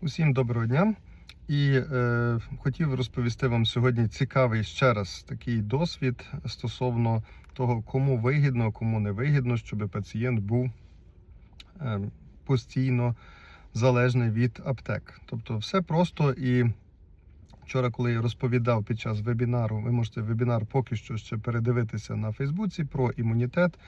Усім доброго дня. І е, хотів розповісти вам сьогодні цікавий ще раз такий досвід стосовно того, кому вигідно, кому не вигідно, щоб пацієнт був е, постійно залежний від аптек. Тобто, все просто і вчора, коли я розповідав під час вебінару, ви можете вебінар поки що ще передивитися на Фейсбуці про імунітет.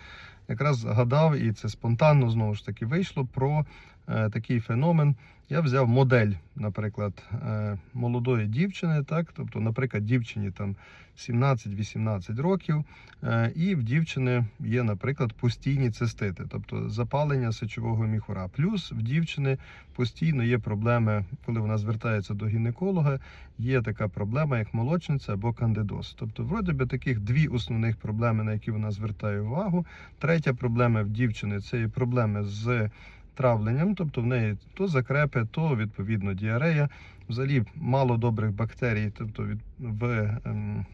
Якраз згадав, і це спонтанно знову ж таки вийшло про такий феномен. Я взяв модель, наприклад, е, молодої дівчини, так, тобто, наприклад, дівчині там 17-18 років, е, і в дівчини є, наприклад, постійні цистити, тобто запалення сечового міхура. Плюс в дівчини постійно є проблеми, коли вона звертається до гінеколога, є така проблема, як молочниця або кандидоз. Тобто, вроді би таких дві основних проблеми, на які вона звертає увагу. Третя проблема в дівчини це є проблеми з травленням, тобто в неї то закрепи, то відповідно діарея. Взагалі мало добрих бактерій, тобто від в ем,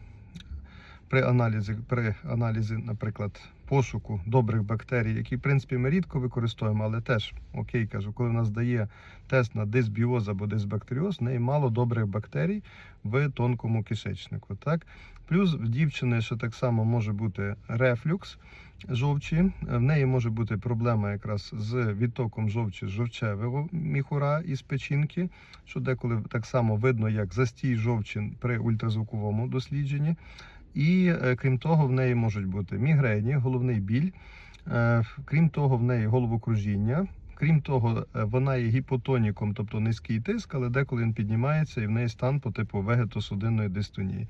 при аналізі, при аналізі, наприклад, пошуку добрих бактерій, які в принципі ми рідко використовуємо, але теж окей, кажу, коли в нас дає тест на дисбіоз або дисбактеріоз, в неї мало добрих бактерій в тонкому кишечнику. Так? Плюс в дівчини ще так само може бути рефлюкс жовчі. В неї може бути проблема якраз з відтоком жовчі з жовчевого міхура із печінки, що деколи так само видно, як застій жовчі при ультразвуковому дослідженні. І е, крім того, в неї можуть бути мігрені, головний біль. Е, Крім того, в неї головокружіння. Крім того, е, вона є гіпотоніком, тобто низький тиск, але деколи він піднімається і в неї стан по типу вегетосудинної дистонії.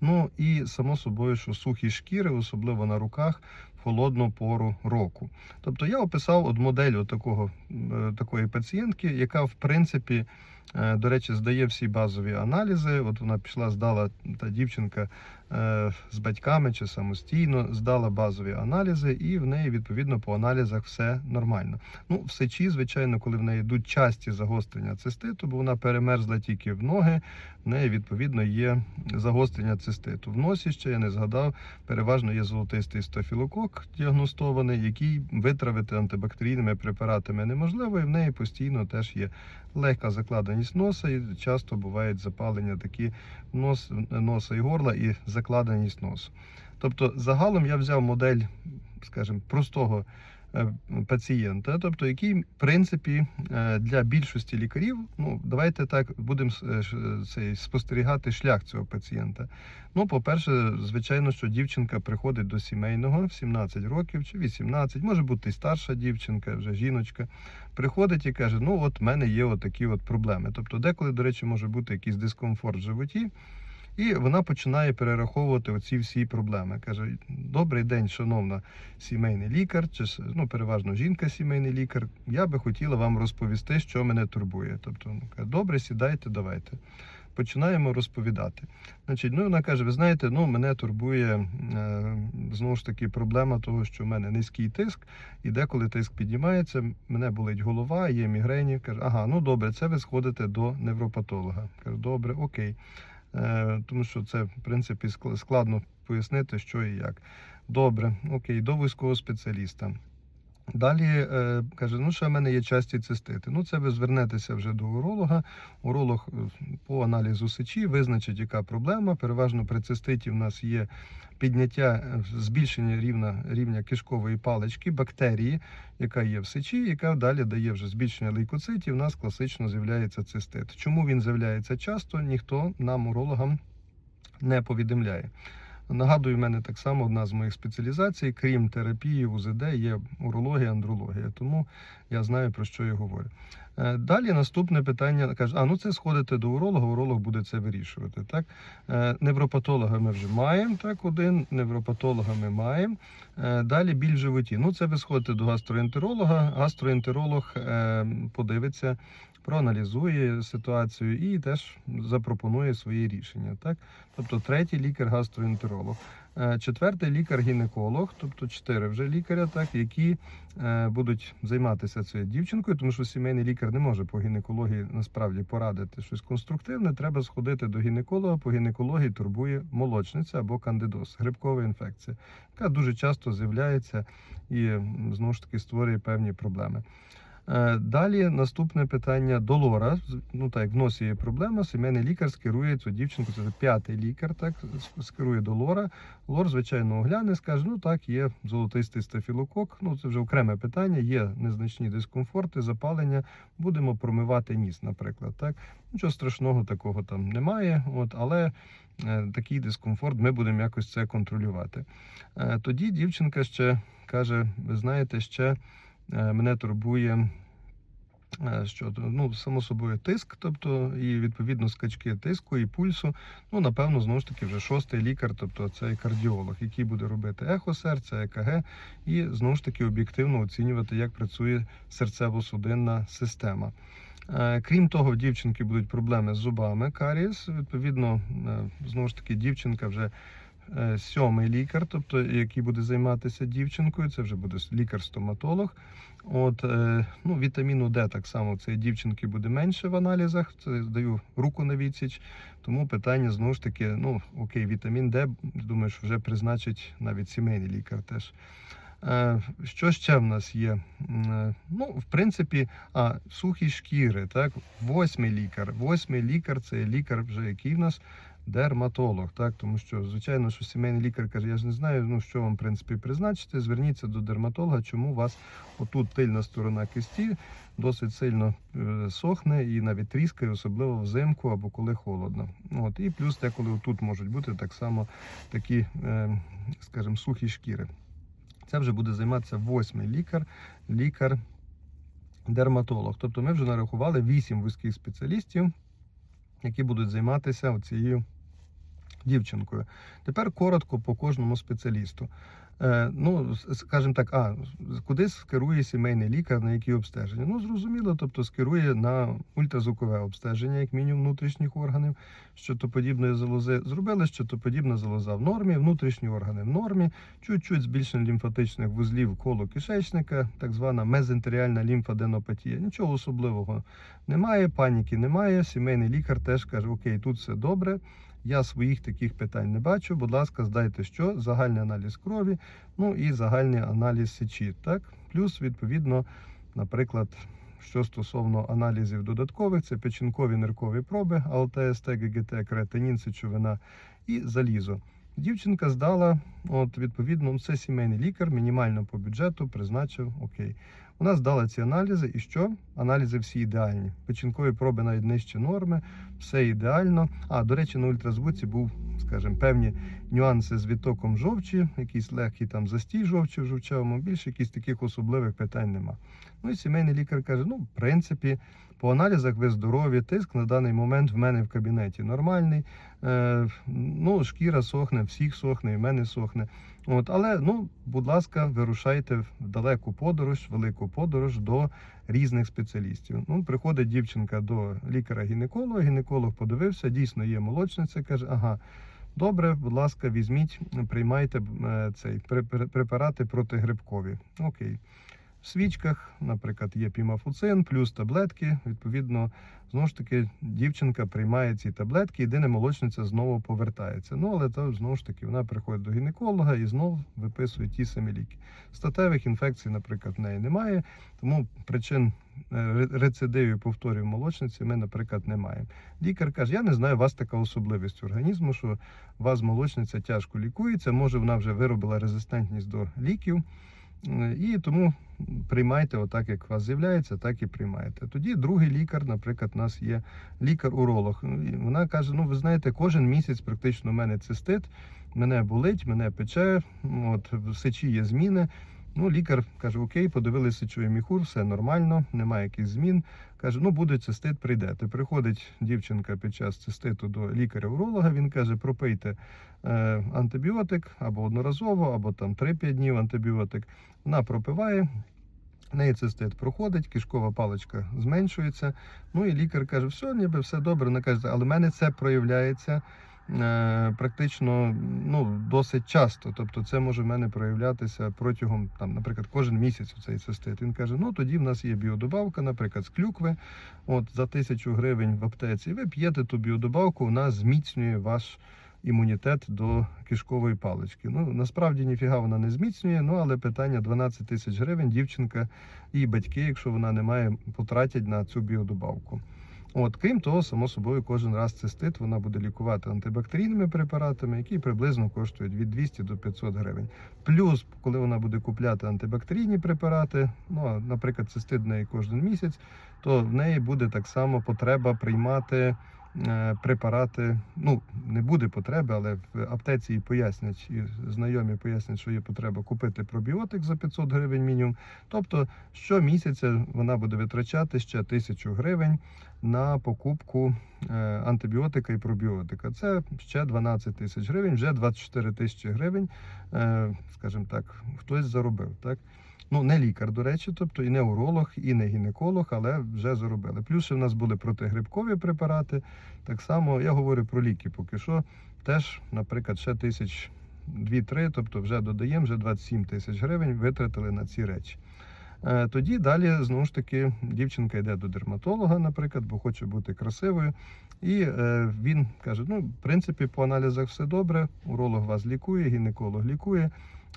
Ну і само собою, що сухі шкіри, особливо на руках, холодну пору року. Тобто я описав от модель такого, е, такої пацієнтки, яка в принципі, е, до речі, здає всі базові аналізи. От вона пішла, здала та дівчинка з батьками чи самостійно, здала базові аналізи, і в неї відповідно по аналізах все нормально. Ну, в сечі, звичайно, коли в неї йдуть часті загострення циститу, бо вона перемерзла тільки в ноги, в неї відповідно є загострення циститу. В носі ще я не згадав, переважно є золотистий стофілокок діагностований, який витравити антибактерійними препаратами неможливо, і в неї постійно теж є легка закладеність носа, і часто бувають запалення такі нос, носа і горла і закладеність носу. Тобто, загалом я взяв модель, скажімо, простого пацієнта, тобто який, в принципі, е, для більшості лікарів, ну давайте так будемо е, цей спостерігати шлях цього пацієнта. Ну, по-перше, звичайно, що дівчинка приходить до сімейного в 17 років чи 18, може бути і старша дівчинка, вже жіночка, приходить і каже: Ну, от в мене є такі от проблеми. Тобто, деколи, до речі, може бути якийсь дискомфорт в животі. І вона починає перераховувати оці всі проблеми. Каже: Добрий день, шановна сімейний лікар, чи ну, переважно жінка сімейний лікар. Я би хотіла вам розповісти, що мене турбує. Тобто, каже, добре, сідайте, давайте. Починаємо розповідати. Значить, ну вона каже: ви знаєте, ну мене турбує е, знову ж таки проблема того, що в мене низький тиск, і деколи тиск піднімається, мене болить голова, є мігрені. Каже, ага, ну добре, це ви сходите до невропатолога. Кажу, добре, окей. Е, тому що це, в принципі, складно пояснити, що і як. Добре, окей, до військового спеціаліста. Далі е, каже, ну ще в мене є часті цистити. Ну, це ви звернетеся вже до уролога. Уролог е, по аналізу сечі визначить, яка проблема. Переважно при циститі в нас є підняття е, збільшення рівня, рівня кишкової палички, бактерії, яка є в сечі, яка далі дає вже збільшення лейкоцитів. У нас класично з'являється цистит. Чому він з'являється часто, ніхто нам, урологам, не повідомляє. Нагадую, в мене так само одна з моїх спеціалізацій, крім терапії, УЗД, є урологія, андрологія. Тому я знаю про що я говорю. Е, Далі наступне питання каже: а ну це сходите до уролога, уролог буде це вирішувати. Так Е, невропатолога ми вже маємо. Так, один невропатолога ми маємо. Е, Далі біль в животі. Ну це ви сходите до гастроентеролога. Гастроентеролог подивиться, проаналізує ситуацію і теж запропонує свої рішення. Так, тобто третій лікар гастроентеролог. Е, Четвертий лікар-гінеколог, тобто чотири вже лікаря, так які е, будуть займатися цією дівчинкою, тому що сімейний лікар не може по гінекології насправді порадити щось конструктивне. Треба сходити до гінеколога. По гінекології турбує молочниця або кандидоз, грибкова інфекція, яка дуже часто з'являється і знову ж таки створює певні проблеми. Е, Далі наступне питання до лора. Ну так, в носі є проблема. Сімейний лікар скерує цю дівчинку. Це п'ятий лікар, так скерує до лора. Лор, звичайно, огляне, скаже: ну так, є золотистий стафілокок. Ну це вже окреме питання. Є незначні дискомфорти, запалення. Будемо промивати ніс, наприклад. Так нічого страшного такого там немає. От але. е, Такий дискомфорт, ми будемо якось це контролювати. Е, Тоді дівчинка ще каже: ви знаєте, ще мене турбує Е, Що ну, само собою тиск, тобто і відповідно скачки тиску і пульсу. Ну, напевно, знову ж таки, вже шостий лікар, тобто цей кардіолог, який буде робити ехо серця, ЕКГ, і знову ж таки об'єктивно оцінювати, як працює серцево-судинна система. Е, Крім того, в дівчинки будуть проблеми з зубами, карієс. Відповідно, е, знову ж таки, дівчинка вже е, сьомий лікар, тобто який буде займатися дівчинкою, це вже буде лікар-стоматолог. От, е, ну, вітаміну Д так само цієї дівчинки буде менше в аналізах. Це даю руку на відсіч. Тому питання знову ж таки: ну окей, вітамін Д, думаю, що вже призначить навіть сімейний лікар теж. Е, Що ще в нас є? Е, Ну, в принципі, а, сухі шкіри, так, восьмий лікар. Восьмий лікар це лікар, вже який в нас дерматолог, так, тому що, звичайно, що сімейний лікар каже, я ж не знаю, ну що вам в принципі призначити. Зверніться до дерматолога, чому у вас отут тильна сторона кисті досить сильно е, сохне і навіть тріскає, особливо взимку або коли холодно. От і плюс деколи отут можуть бути так само такі, е, скажімо, сухі шкіри. Це вже буде займатися восьмий лікар, лікар. Дерматолог. Тобто ми вже нарахували вісім вузьких спеціалістів, які будуть займатися цією дівчинкою. Тепер коротко по кожному спеціалісту. Е, ну, скажімо так, а куди скерує сімейний лікар, на які обстеження? Ну, зрозуміло, тобто скерує на ультразвукове обстеження, як мінімум внутрішніх органів, щитоподібної залози. Зробили щитоподібна залоза в нормі, внутрішні органи в нормі, чуть-чуть збільшення лімфатичних вузлів коло кишечника, так звана мезентеріальна лімфаденопатія. Нічого особливого немає, паніки немає. Сімейний лікар теж каже: Окей, тут все добре. Я своїх таких питань не бачу. Будь ласка, здайте що? Загальний аналіз крові, ну і загальний аналіз сечі. Так, плюс, відповідно, наприклад, що стосовно аналізів додаткових, це печінкові ниркові проби, АЛТСТ, ГГТ, креатинін, сечовина і залізо. Дівчинка здала, от відповідно, ну, це сімейний лікар, мінімально по бюджету призначив окей. Вона здала ці аналізи, і що? Аналізи всі ідеальні. Печінкові проби навіть нижче норми, все ідеально. А, до речі, на ультразвуці був, скажімо, певні нюанси з відтоком жовчі, якийсь легкий там застій жовчі в жовчевому, більше якихось таких особливих питань нема. Ну і сімейний лікар каже: ну, в принципі, по аналізах ви здорові, тиск на даний момент в мене в кабінеті нормальний. Е, ну, шкіра сохне, всіх сохне, і в мене сохне. От, але, ну, будь ласка, вирушайте в далеку подорож, велику подорож до різних спеціалістів. Ну, приходить дівчинка до лікаря-гінеколога, гінеколог подивився, дійсно є молочниця, каже, ага. Добре, будь ласка, візьміть, приймайте е, цей препар- препарати протигрибкові. Окей. В свічках, наприклад, є пімафуцин, плюс таблетки. Відповідно, знову ж таки, дівчинка приймає ці таблетки, єдине молочниця знову повертається. Ну, але то знову ж таки вона приходить до гінеколога і знову виписує ті самі ліки. Статевих інфекцій, наприклад, в неї немає, тому причин е, рецидивів повторів молочниці ми, наприклад, не маємо. Лікар каже: я не знаю, у вас така особливість організму, що у вас молочниця тяжко лікується, може вона вже виробила резистентність до ліків. Е, І тому приймайте отак, як у вас з'являється, так і приймайте. Тоді другий лікар, наприклад, у нас є лікар-уролог. Ну, Вона каже: ну ви знаєте, кожен місяць практично у мене цистит, мене болить, мене пече, от в сечі є зміни. Ну, лікар каже: Окей, подивилися чує міхур, все нормально, немає якихось змін. Каже, ну буде цистит, прийдете. Приходить дівчинка під час циститу до лікаря-уролога. Він каже, пропийте е, антибіотик або одноразово, або там 3-5 днів антибіотик. Вона пропиває. Неї цистит проходить, кишкова паличка зменшується. Ну і лікар каже, все, ніби все добре. Вона каже, але в мене це проявляється практично ну, досить часто. Тобто це може в мене проявлятися протягом, там, наприклад, кожен місяць у цей цистит. Він каже, ну тоді в нас є біодобавка, наприклад, з клюкви. От за тисячу гривень в аптеці. Ви п'єте ту біодобавку, вона зміцнює ваш імунітет до кишкової палички. Ну насправді ніфіга вона не зміцнює. Ну але питання 12 тисяч гривень. Дівчинка і батьки, якщо вона не має, потратять на цю біодобавку. От, крім того, само собою, кожен раз цистит вона буде лікувати антибактерійними препаратами, які приблизно коштують від 200 до 500 гривень. Плюс, коли вона буде купляти антибактерійні препарати, ну наприклад, цистит в неї кожен місяць, то в неї буде так само потреба приймати препарати. Ну не буде потреби, але в аптеці їй пояснять і знайомі пояснять, що є потреба купити пробіотик за 500 гривень мінімум. Тобто щомісяця вона буде витрачати ще тисячу гривень на покупку е, антибіотика і пробіотика. Це ще 12 тисяч гривень, вже 24 тисячі гривень, е, скажімо так, хтось заробив. Так? Ну, не лікар, до речі, тобто і не уролог, і не гінеколог, але вже заробили. Плюс ще в нас були протигрибкові препарати. Так само я говорю про ліки поки що. Теж, наприклад, ще тисяч дві-три, тобто вже додаємо, вже 27 тисяч гривень витратили на ці речі. Е, Тоді далі знову ж таки дівчинка йде до дерматолога, наприклад, бо хоче бути красивою. І е, він каже: ну, в принципі, по аналізах все добре. Уролог вас лікує, гінеколог лікує.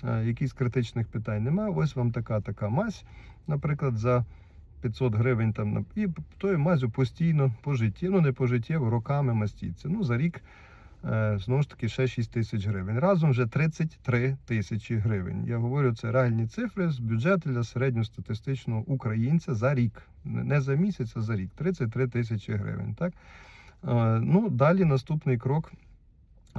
Е, якісь критичних питань немає. Ось вам така така мазь, наприклад, за 500 гривень там і тою мазю постійно по житті, ну не пожиттєво, роками мастіться. Ну за рік е, знову ж таки ще 6 тисяч гривень. Разом вже 33 тисячі гривень. Я говорю, це реальні цифри з бюджету для середньостатистичного українця за рік. Не не за місяць, а за рік. 33 тисячі гривень. Так? Е, Ну, далі наступний крок.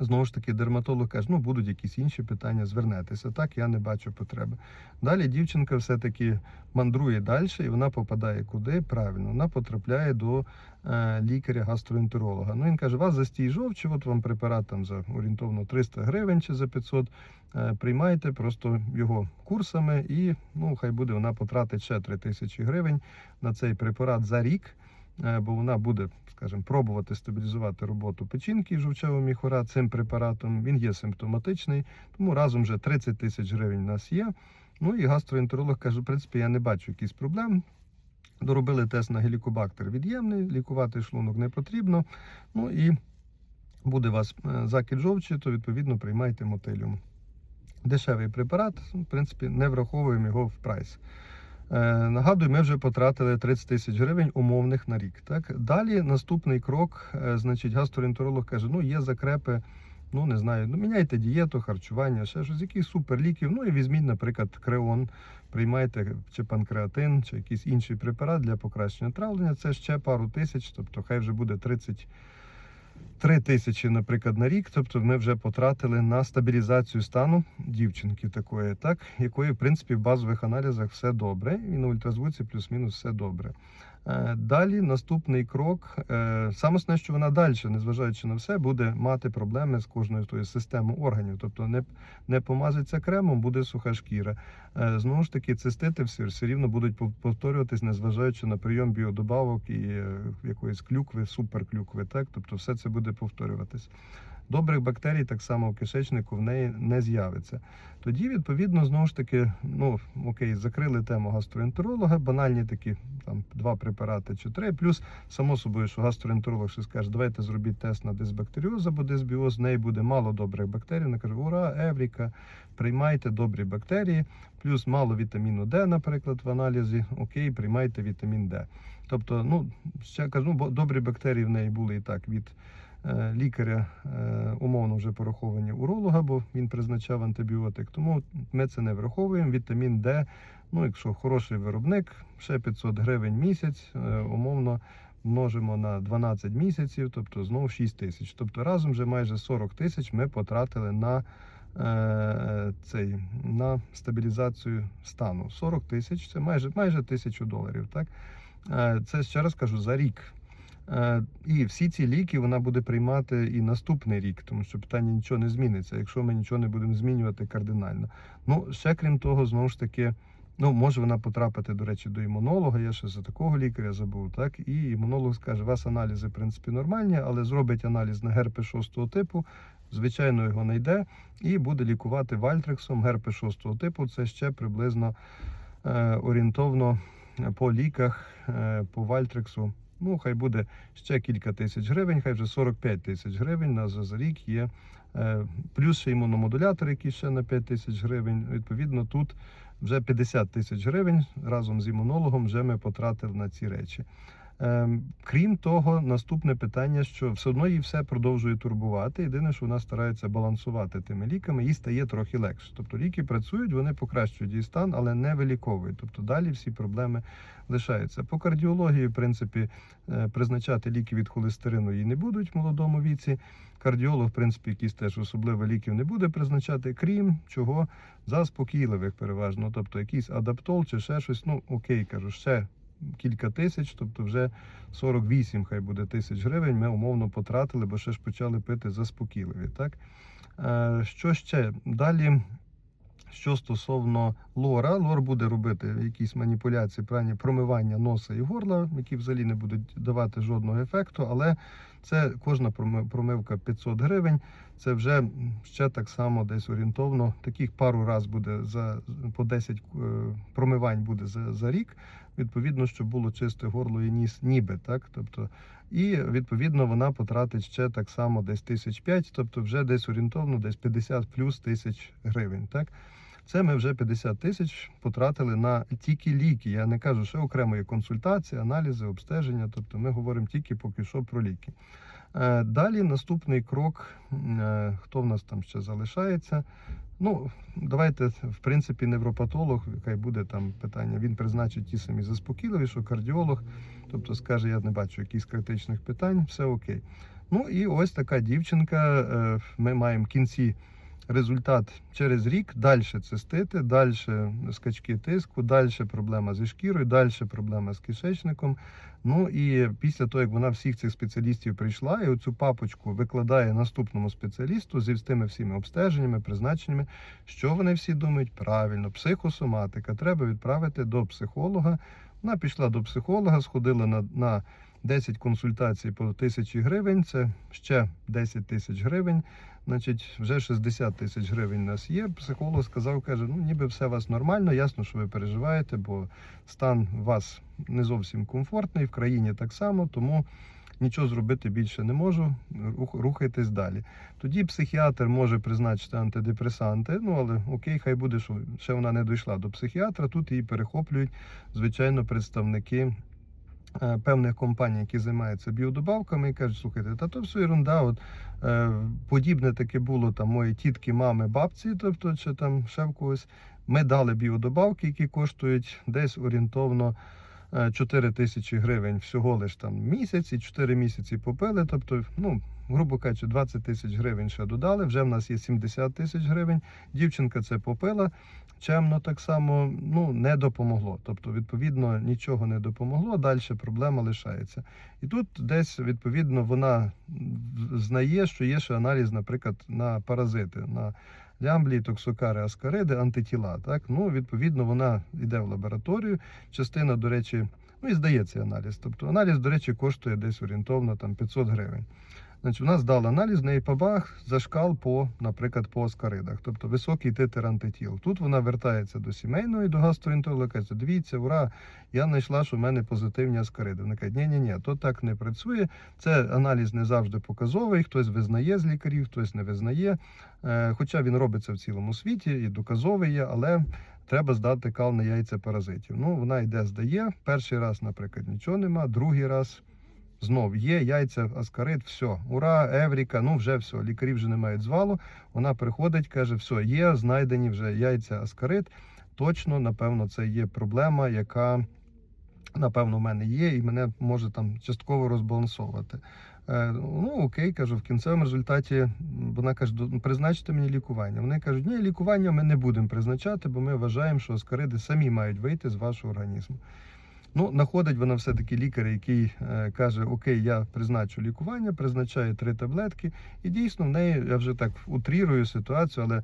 Знову ж таки, дерматолог каже, ну будуть якісь інші питання, звернетеся. Так, я не бачу потреби. Далі дівчинка все-таки мандрує далі, і вона попадає куди? Правильно, вона потрапляє до е, лікаря-гастроентеролога. Ну він каже, вас застій жовчі, от вам препарат там за орієнтовно 300 гривень чи за 500. Е, приймайте просто його курсами, і ну хай буде вона потратить ще 3 тисячі гривень на цей препарат за рік. Е, бо вона буде, скажімо, пробувати стабілізувати роботу печінки і жовчевого міхура цим препаратом. Він є симптоматичний, тому разом вже 30 тисяч гривень у нас є. Ну і гастроентеролог каже, в принципі, я не бачу якихось проблем. Доробили тест на гелікобактер від'ємний, лікувати шлунок не потрібно. Ну і буде у вас е, закид жовчі, то відповідно приймайте мотиліум. Дешевий препарат, в принципі, не враховуємо його в прайс. Е, Нагадую, ми вже потратили 30 тисяч гривень умовних на рік. Так далі наступний крок, е, значить, гастроентеролог каже: ну є закрепи. Ну не знаю, ну міняйте дієту, харчування, ще щось, яких суперліків. Ну і візьміть, наприклад, креон, приймайте чи панкреатин, чи якийсь інший препарат для покращення травлення. Це ще пару тисяч, тобто хай вже буде 30 3 тисячі, наприклад, на рік. Тобто ми вже потратили на стабілізацію стану дівчинки такої, так, якої, в принципі, в базових аналізах все добре, і на ультразвуці плюс-мінус все добре. Е, Далі наступний крок. е, Саме основне, що вона далі, незважаючи на все, буде мати проблеми з кожною тою системою органів. Тобто не, не помазиться кремом, буде суха шкіра. Е, Знову ж таки, цистити все, все рівно будуть пов- повторюватись, незважаючи на прийом біодобавок і якоїсь клюкви, суперклюкви. Так? Тобто все це буде повторюватись. Добрих бактерій так само в кишечнику в неї не з'явиться. Тоді, відповідно, знову ж таки, ну окей, закрили тему гастроентеролога, банальні такі там два препарати чи три. Плюс, само собою, що гастроентеролог ще скаже, давайте зробіть тест на дисбактеріоз або дисбіоз, в неї буде мало добрих бактерій. Вона каже, ура, Евріка, приймайте добрі бактерії, плюс мало вітаміну Д, наприклад, в аналізі. Окей, приймайте вітамін Д. Тобто, ну ще кажу, бо добрі бактерії в неї були і так від. Е, Лікаря е, умовно вже пораховані уролога, бо він призначав антибіотик. Тому ми це не враховуємо. Вітамін Д, ну якщо хороший виробник, ще 500 гривень місяць, е, умовно множимо на 12 місяців, тобто знову 6 тисяч. Тобто разом вже майже 40 тисяч ми потратили на цей на стабілізацію стану. 40 тисяч це майже майже тисячу доларів. Так це ще раз кажу за рік. Е, І всі ці ліки вона буде приймати і наступний рік, тому що питання нічого не зміниться, якщо ми нічого не будемо змінювати кардинально. Ну ще крім того, знову ж таки. Ну, може вона потрапити, до речі, до імунолога. Я ще за такого лікаря забув. Так, і імунолог скаже, у вас аналізи, в принципі, нормальні, але зробить аналіз на герпес 6 типу. Звичайно, його не йде, і буде лікувати вальтрексом герпес 6 типу. Це ще приблизно е, орієнтовно по ліках, е, по вальтрексу Ну, хай буде ще кілька тисяч гривень, хай вже 45 тисяч гривень на за рік є. Е, Плюс ще імуномодулятор, який ще на 5 тисяч гривень. Відповідно, тут вже 50 тисяч гривень разом з імунологом вже ми потратили на ці речі. Ем, Крім того, наступне питання, що все одно її все продовжує турбувати. Єдине, що вона старається балансувати тими ліками, їй стає трохи легше. Тобто ліки працюють, вони покращують її стан, але не виліковують. Тобто далі всі проблеми лишаються. По кардіології, в принципі, е, призначати ліки від холестерину їй не будуть в молодому віці. Кардіолог, в принципі, якийсь теж особливо ліків не буде призначати, крім чого заспокійливих переважно. Тобто якийсь адаптол чи ще щось. Ну окей, кажу, ще кілька тисяч, тобто вже 48 хай буде тисяч гривень. Ми умовно потратили, бо ще ж почали пити заспокійливі. Так? Е, Що ще? Далі. Що стосовно лора, лор буде робити якісь маніпуляції, правильні промивання носа і горла, які взагалі не будуть давати жодного ефекту, але це кожна промивка 500 гривень. Це вже ще так само десь орієнтовно. Таких пару раз буде за по 10 е, промивань буде за, за рік. Відповідно, щоб було чисте горло і ніс, ніби так. Тобто, і відповідно вона потратить ще так само десь тисяч п'ять, тобто вже десь орієнтовно, десь 50 плюс тисяч гривень. Так. Це ми вже 50 тисяч потратили на тільки ліки. Я не кажу, що окремо є консультації, аналізи, обстеження. Тобто ми говоримо тільки поки що про ліки. Е, Далі наступний крок. е, Хто в нас там ще залишається? Ну, давайте, в принципі, невропатолог, хай буде там питання. Він призначить ті самі заспокійливі, що кардіолог, тобто скаже, я не бачу якихось критичних питань, все окей. Ну і ось така дівчинка. е, Ми маємо кінці результат через рік, далі цистити, далі скачки тиску, далі проблема зі шкірою, далі проблема з кишечником. Ну і після того, як вона всіх цих спеціалістів прийшла, і оцю папочку викладає наступному спеціалісту зі тими всіми обстеженнями, призначеннями, що вони всі думають правильно, психосоматика, треба відправити до психолога. Вона пішла до психолога, сходила на, на 10 консультацій по тисячі гривень, це ще 10 тисяч гривень. Значить, вже 60 тисяч гривень у нас є. Психолог сказав, каже, ну ніби все у вас нормально, ясно, що ви переживаєте, бо стан у вас не зовсім комфортний, в країні так само, тому нічого зробити більше не можу. Рухайтесь далі. Тоді психіатр може призначити антидепресанти. Ну але окей, хай буде, що ще вона не дійшла до психіатра. Тут її перехоплюють, звичайно, представники. Е, Певних компаній, які займаються біодобавками, і кажуть, слухайте, та то все ерунда. От е, подібне таке було там мої тітки, мами, бабці, тобто чи там ще в когось. Ми дали біодобавки, які коштують десь орієнтовно е, 4 тисячі гривень всього лиш там місяць і 4 місяці попили. Тобто, ну, грубо кажучи, 20 тисяч гривень ще додали. Вже в нас є 70 тисяч гривень. Дівчинка це попила. Чемно так само ну не допомогло. Тобто, відповідно, нічого не допомогло. Далі проблема лишається. І тут десь відповідно вона знає, що є ще аналіз, наприклад, на паразити, на лямблії, токсокари, аскариди, антитіла. Так, ну відповідно, вона йде в лабораторію. Частина, до речі, ну і здається аналіз. Тобто аналіз, до речі, коштує десь орієнтовно там 500 гривень. Значить, у нас дали аналіз, в неї побах зашкал по, наприклад, по аскаридах, тобто високий титр антитіл. Тут вона вертається до сімейної, до гастроентеролога, каже, дивіться, ура, я знайшла, що в мене позитивні аскариди. Вона каже, ні, ні, ні, то так не працює. Це аналіз не завжди показовий. Хтось визнає з лікарів, хтось не визнає. Е, Хоча він робиться в цілому світі і доказовий є, але треба здати кал на яйця паразитів. Ну, вона йде, здає. Перший раз, наприклад, нічого нема, другий раз. Знов є яйця, аскарит, все, ура, Евріка, ну вже все, лікарі вже не мають звалу. Вона приходить, каже, все, є, знайдені вже яйця, аскарит. Точно, напевно, це є проблема, яка, напевно, в мене є, і мене може там частково розбалансовувати. Е, ну, окей, кажу, в кінцевому результаті вона каже, «Ну, призначте мені лікування. Вони кажуть, ні, лікування ми не будемо призначати, бо ми вважаємо, що аскариди самі мають вийти з вашого організму. Ну, Находить вона все-таки лікар, який е, каже: Окей, я призначу лікування, призначає три таблетки. І дійсно в неї, я вже так утрірую ситуацію, але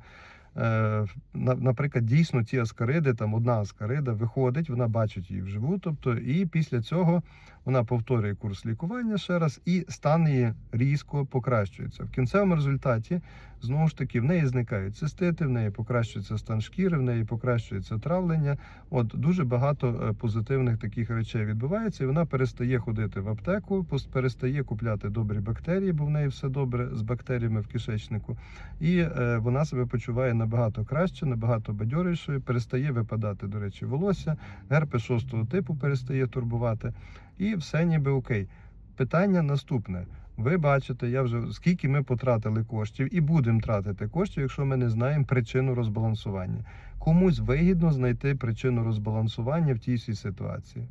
наприклад, дійсно ці аскариди, там одна аскарида виходить, вона бачить її вживу, тобто, і після цього вона повторює курс лікування ще раз, і стан її різко покращується. В кінцевому результаті знову ж таки в неї зникають цистити, в неї покращується стан шкіри, в неї покращується травлення. От дуже багато е, позитивних таких речей відбувається, і вона перестає ходити в аптеку, перестає купляти добрі бактерії, бо в неї все добре з бактеріями в кишечнику. І е, вона себе почуває набагато краще, набагато бадьорішою, перестає випадати, до речі, волосся, герпес шостого типу перестає турбувати, і все ніби окей. Питання наступне. Ви бачите, я вже скільки ми потратили коштів і будемо тратити коштів, якщо ми не знаємо причину розбалансування. Комусь вигідно знайти причину розбалансування в тій всій ситуації.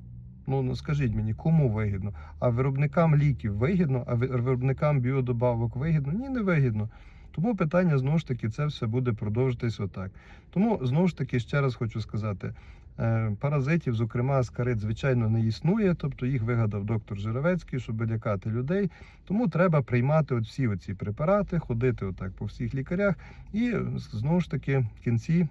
Ну, ну скажіть мені, кому вигідно? А виробникам ліків вигідно, а виробникам біодобавок вигідно? Ні, не вигідно. Тому питання знову ж таки, це все буде продовжитись отак. Тому знову ж таки ще раз хочу сказати: е, паразитів, зокрема аскарид, звичайно, не існує, тобто їх вигадав доктор Жиравецький, щоб лякати людей. Тому треба приймати от всі оці препарати, ходити отак по всіх лікарях і знову ж таки в кінці.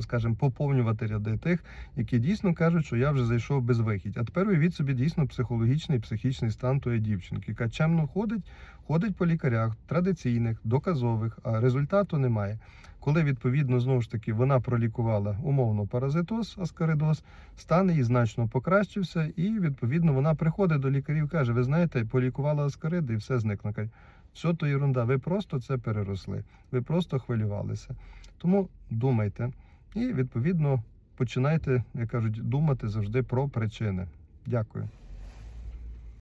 Скажімо, поповнювати ряди тих, які дійсно кажуть, що я вже зайшов без вихідь. А тепер уявіть собі дійсно психологічний психічний стан тої дівчинки, яка чемно ходить, ходить по лікарях традиційних, доказових, а результату немає. Коли відповідно знову ж таки вона пролікувала умовно паразитоз, аскаридоз, стан її значно покращився, і відповідно вона приходить до лікарів, каже: Ви знаєте, полікувала аскариди і все зникло. Все то ерунда, ви просто це переросли, ви просто хвилювалися. Тому думайте і відповідно починайте, як кажуть, думати завжди про причини. Дякую.